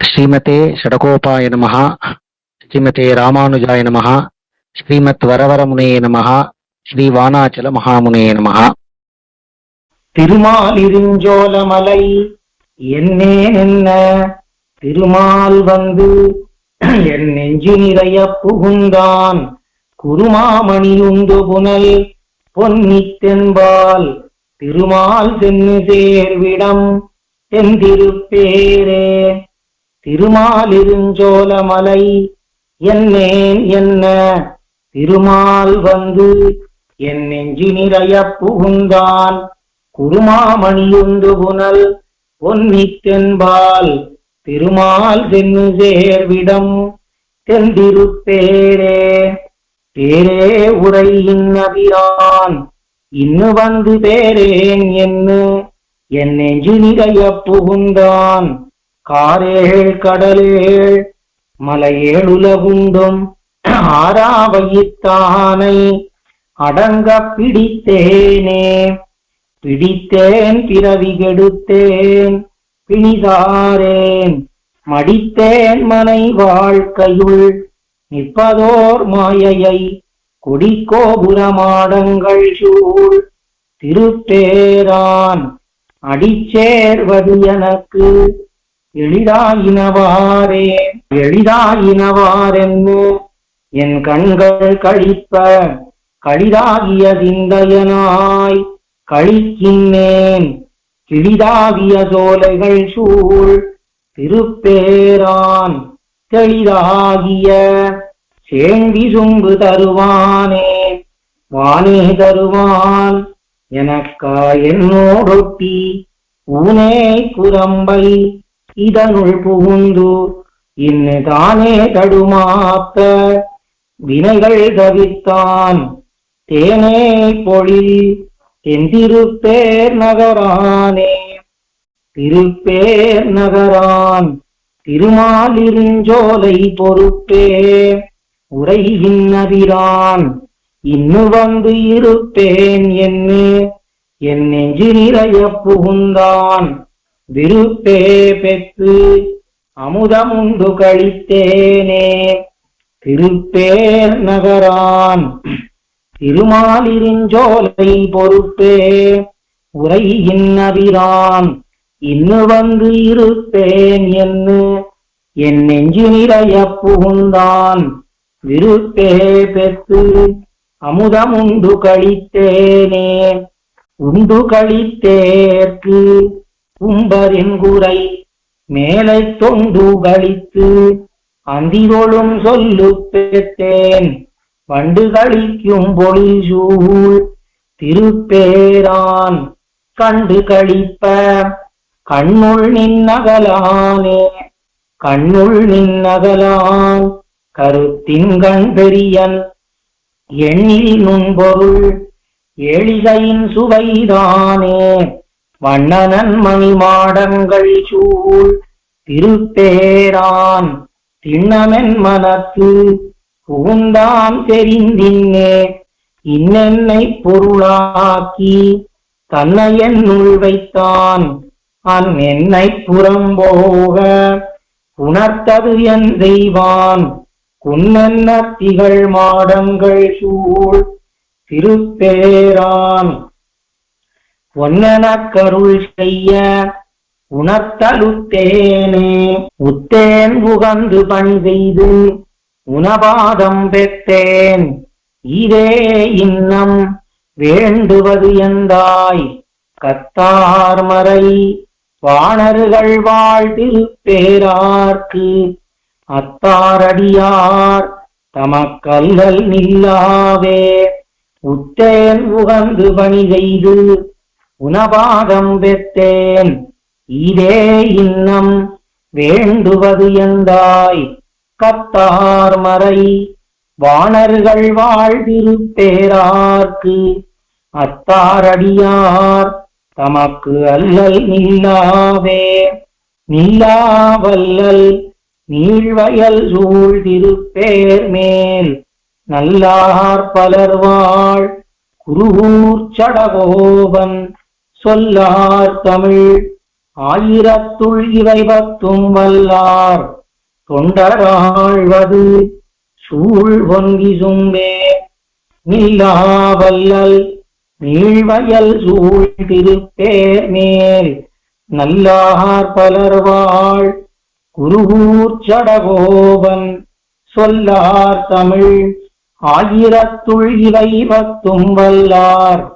ஸ்ரீமதே ஷடகோபாய நமகா ஸ்ரீமதே ராமானுஜாய நமகா ஸ்ரீமத் வரவரமுனே நமகா ஸ்ரீ வானாச்சல மகாமுனே நமஹ. திருமாலிருஞ்சோலமலை என்னே என்ன திருமால் வந்து என் நெஞ்சு நிறைய புகுந்தான் குருமாமணியுண்டு புனல் பொன்னித்தென்பால் திருமால் சென்னு சேர்விடம் தெந்திருப்பேரே திருமாலிருஞ்சோலமலை என்னேன் என்ன? திருமால் வந்து என் நெஞ்சு நிறைய புகுந்தான். குருமாமணியுண்டு புனல் பொன்னித்தென்பால் திருமால் சென்னு சேர்விடம் தெந்திருப்பேரே பேரே உரை இன்னபிரான் இன்னு வந்து பேரேன் என்ன என் நெஞ்சு நிறைய புகுந்தான். காரேழ் கடலேழ் மலையேழுலகுண்டும் ஆறாவையித்தானை அடங்க பிடித்தேனே. பிடித்தேன் பிறவி கெடுத்தேன் பிணிதாரேன். மடித்தேன் மனை வாழ்க்கையுள் நிற்பதோர் மாயையை கொடிக்கோபுரமாடங்கள் சூழ் திருப்பேரான் அடிச்சேர்வது எனக்கு எளிதாயினவாரே எளிதாயினவாரென்னு என் கண்கள் கழிப்ப கடிதாகிய சிந்தையனாய் கழிக்கின்றேன். கிழிதாகிய சோலைகள் சூழ் திருப்பேரான் தெளிதாகிய சேந்தி சுங்கு தருவானே வானே தருவான் எனக்கா என்னோடொட்டி ஊனே குரம்பை இதனுள் புகுந்து இன்னு தானே தடுமாத்த. வினைகள் தவித்தான் தேனே பொழி தெந்திருப்பேர் நகரானே. திருப்பேர் நகரான் திருமாலிருஞ்சோலை பொறுப்பே. உரையின்னதிரான் இன்னு வந்து இருப்பேன் என்று என் நெஞ்சு நிறைய புகுந்தான். விருப்பே பெற்று அமுதமுண்டு கழித்தேனே. திருப்பேர் நகரான் திருமாலிருஞ்சோலை பொறுப்பே. உரைகின்னதிரான் இன்னு வந்து இருப்பேன் என்று என் நெஞ்சு நிறைய புகுந்தான். விருப்பே பெற்று அமுதமுண்டு கழித்தேனே. உண்டு கழித்தேற்கு கும்பரின் குறை மேலை தொண்டு கழித்து அந்திரோளும் சொல்லு பெற்றேன். வண்டு கழிக்கும் பொழிசூழ் திருப்பேரான் கண்டு கழிப்ப கண்ணுள் நின்னகலானே. கண்ணுள் நின்னகலான் கருத்தின் கண் பெரியன் எண்ணில் நுண்பொருள் எளிகையின் சுவைதானே. வண்ணனன் மணிமாடங்கள் சூழ் திருப்பேரான் திண்ணமென் மனத்து புகுந்தாம் தெரிந்தின்னே. இன்னென்னை பொருளாக்கி தன்னையன் உள் வைத்தான் அன் என்னை புறம்போக உணர்த்தது என் செய்வான் குன்னென்ன திகழ் மாடங்கள் சூழ் திருப்பேரான் ஒன்னெனக் கருள் செய்ய உணர்த்தலுத்தேனே. உத்தேன் உகந்து பணி செய்து உணபாதம் பெற்றேன். இதே இன்னம் வேண்டுவது எந்தாய்? கத்தார்மறை வாணர்கள் வாழ்த்திருப்பேரார்க்கு அத்தாரடியார் தமக்கல்லல் நில்லாவே. உத்தேன் உகந்து பணி செய்து உணவாகம் பெற்றேன் இதே இன்னம் வேண்டுவது எந்தாய்? கத்தார் மறை வாணர்கள் வாழ்விருப்பேரார்க்கு அத்தாரடியார் தமக்கு அல்லல் நில்லாவே. நில்லாவல்லல் நீழ்வயல் சூழ்திருப்பேர் மேல் நல்லார் பலர் வாழ் குருவூர் சடகோபன் சொல்லார் தமிழ். ஆயிரத்துள் இவை பத்தும் வல்லார். தொண்டராழ்வது சூழ் பொங்கி சும்பே நில்லா வல்லல் நீழ்வயல் சூழ் திருப்பேர் மேல். நல்லார் பலர் வாழ் குருகூர் சடகோபன். சொல்லார் தமிழ் ஆயிரத்துள் இவை பத்தும் வல்லார்.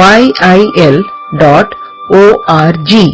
Y I L dot O R G